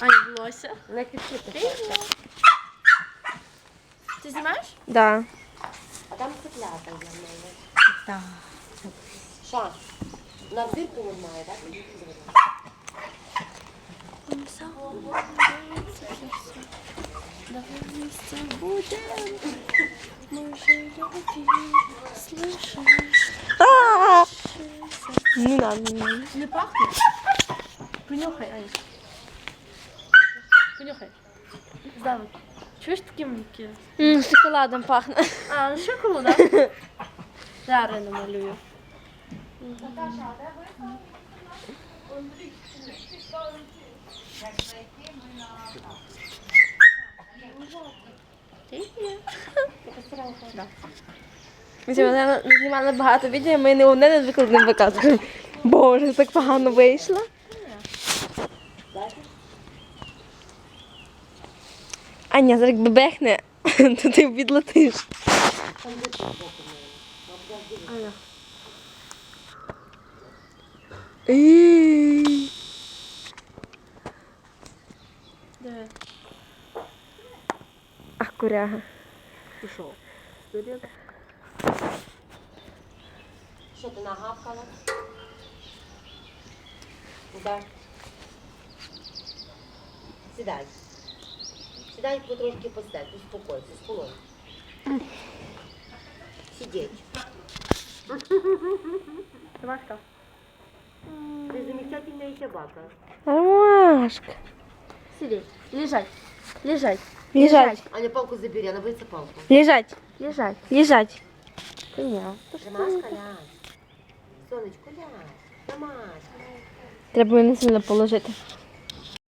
Аня, волосся. Не кричи ти. Ти знімаєш? Да. А там цеплята для мене. Так. Що? На дирку немає, так? Давай вместе будем. Мы же любим, слышишь? Не надо. не надо. Не пахне? Понюхай, Аня. Понюхай. Здавай. Чуєш такі муки? М, Шоколадом пахне. А, ну ще коло, да? Зараз намалюю. Ти є. Ми сьогодні знімали багато відео, ми не одне не викладемо виказуємо. Боже, так погано вийшло. Аня, зараз якби бехне, то ти відлетиш. Ах, куряга. Пішов. Що ти нагавкала? Да. Сідай. Сідай потрошки посидь, успокойся, сполой. Сидеть. Машка. Ты замечательная собака. Ромашка. Сиди. Лежать. Лежать. Лежать. Аня, палку забери, она боится палку. Лежать. Лежать. Лежать. Ромашка, ляг. Сонечко, ляг. Ромашка. Треба мене сильно положити.